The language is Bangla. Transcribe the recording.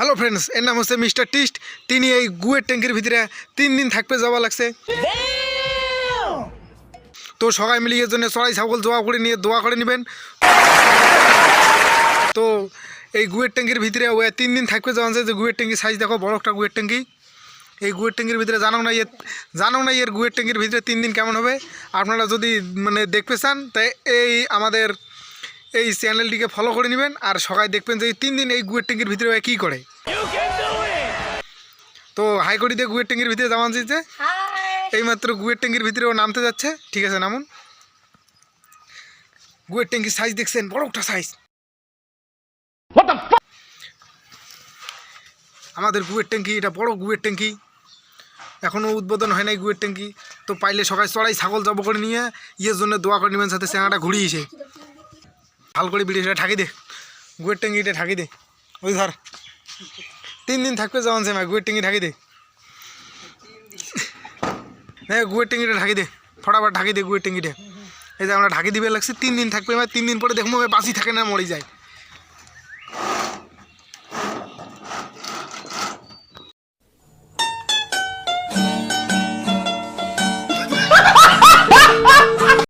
হ্যালো ফ্রেন্ডস এর নাম হচ্ছে মিস্টার টিস্ট। তিনি এই গুয়ের ট্যাঙ্কির ভিতরে তিন দিন থাকবে যাওয়া লাগছে। তো সবাই মিলিয়ে জন্য চড়াই ছাগল জোয়া করে নিয়ে দোয়া করে নেবেন। তো এই গুয়ের ট্যাঙ্কির ভিতরে ও তিন দিন থাকবে যাওয়া যে গুয়ের ট্যাঙ্কির সাইজ দেখো, বড় একটা গুয়ের ট্যাঙ্কি। এই গুয়ের ট্যাঙ্কির ভিতরে জানো না এর জানো না এর গুয়ের ট্যাঙ্কির ভিতরে তিন দিন কেমন হবে। আপনারা যদি মানে দেখতে চান, তাই এই আমাদের এই চ্যানেলটিকে ফলো করে নেবেন আর সবাই দেখবেন যে এই তিন দিন এই গুয়ের ট্যাঙ্কির ভিতরে কী করে। তো হাইকোর্টিতে গুয়ের ট্যাঙ্কির ভিতরে যাওয়া যাচ্ছে এইমাত্র গুয়ের ট্যাঙ্কির ভিতরে ও নামতে যাচ্ছে। ঠিক আছে নামুন। গুয়ের ট্যাঙ্কির সাইজ দেখছেন বড় একটা সাইজ আমাদের গুয়ের ট্যাঙ্কি এটা বড় গুয়ের ট্যাঙ্কি। এখনও উদ্বোধন হয় নাই গুয়ের ট্যাঙ্কি। তো পাইলে সবাই চড়াই ছাগল জব করে নিয়ে ইয়ের জন্য দোয়া করে নেবেন সাথে চেঙাটা ঘুরিয়েছে ভালো করে বিড়িটা ঠাকি দে। গুয়ের ট্যাঙ্কিটা ঠাকি দে। ওই ধর। তিন দিন থাকবে যেমন সে গুয়ের ট্যাঙ্কি ঢাকি দে। হ্যাঁ গুয়ের ট্যাঙ্কিটা ঢাকি দে। ফটাফট ঢাকি দে গুয়ের ট্যাঙ্কিটা এই যে আমরা ঢাকি দিবে লাগছে, তিন দিন থাকবে, এবার তিন দিন পরে দেখব বাসি থাকে না, মরে যায়।